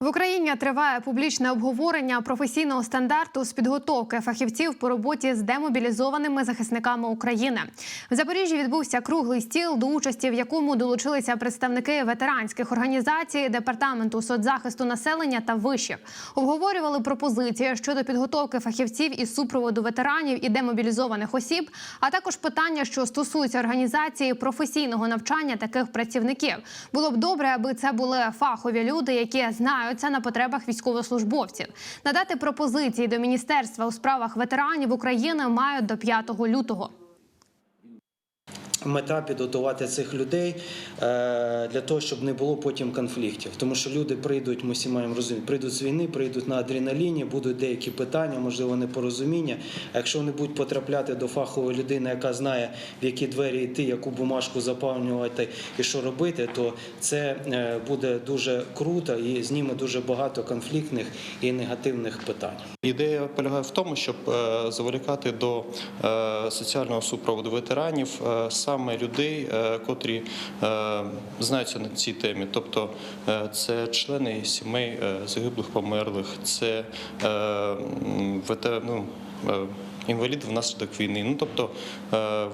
В Україні триває публічне обговорення професійного стандарту з підготовки фахівців по роботі з демобілізованими захисниками України. В Запоріжжі відбувся круглий стіл, до участі в якому долучилися представники ветеранських організацій, департаменту соцзахисту населення та вишів. Обговорювали пропозиції щодо підготовки фахівців із супроводу ветеранів і демобілізованих осіб, а також питання, що стосуються організації професійного навчання таких працівників. Було б добре, аби це були фахові люди, які знаються на потребах військовослужбовців. Надати пропозиції до міністерства у справах ветеранів України мають до 5 лютого. Мета підготувати цих людей е, для того, щоб не було потім конфліктів. Тому що люди прийдуть, ми всі маємо розуміти, прийдуть з війни, прийдуть на адреналіні, будуть деякі питання, можливо, непорозуміння. А якщо вони будуть потрапляти до фахової людини, яка знає, в які двері йти, яку бумажку заповнювати і що робити, то це е, буде дуже круто і зніме дуже багато конфліктних і негативних питань. Ідея полягає в тому, щоб е, заволікати до соціального супроводу ветеранів е, саме людей, е, котрі е, знаються на цій темі. Тобто е, це члени сімей загиблих померлих, це ну, е, внаслідок війни, ну тобто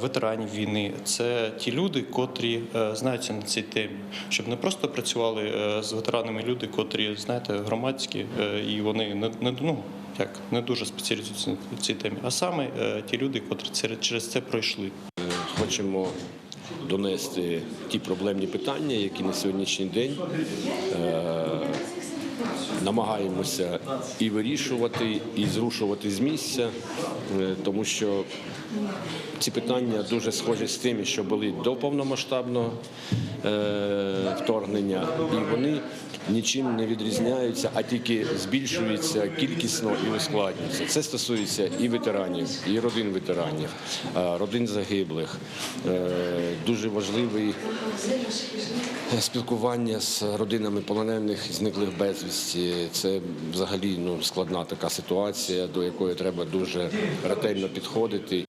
ветеранів війни, це ті люди, котрі знаються на цій темі, щоб не просто працювали з ветеранами люди, котрі знаєте, громадські, і вони не, ну як не дуже спеціалізуються в цій темі, а саме ті люди, котрі через це пройшли. Хочемо донести ті проблемні питання, які на сьогоднішній день е, намагаємося і вирішувати, і зрушувати з місця, е, тому що ці питання дуже схожі з тими, що були до повномасштабного е, вторгнення, і вони нічим не відрізняються, а тільки збільшуються кількісно і ускладнюються. Це стосується і ветеранів, і родин ветеранів, е, родин загиблих. Дуже важливий спілкування з родинами полонених зниклих безвісті. Це взагалі ну складна така ситуація, до якої треба дуже ретельно підходити.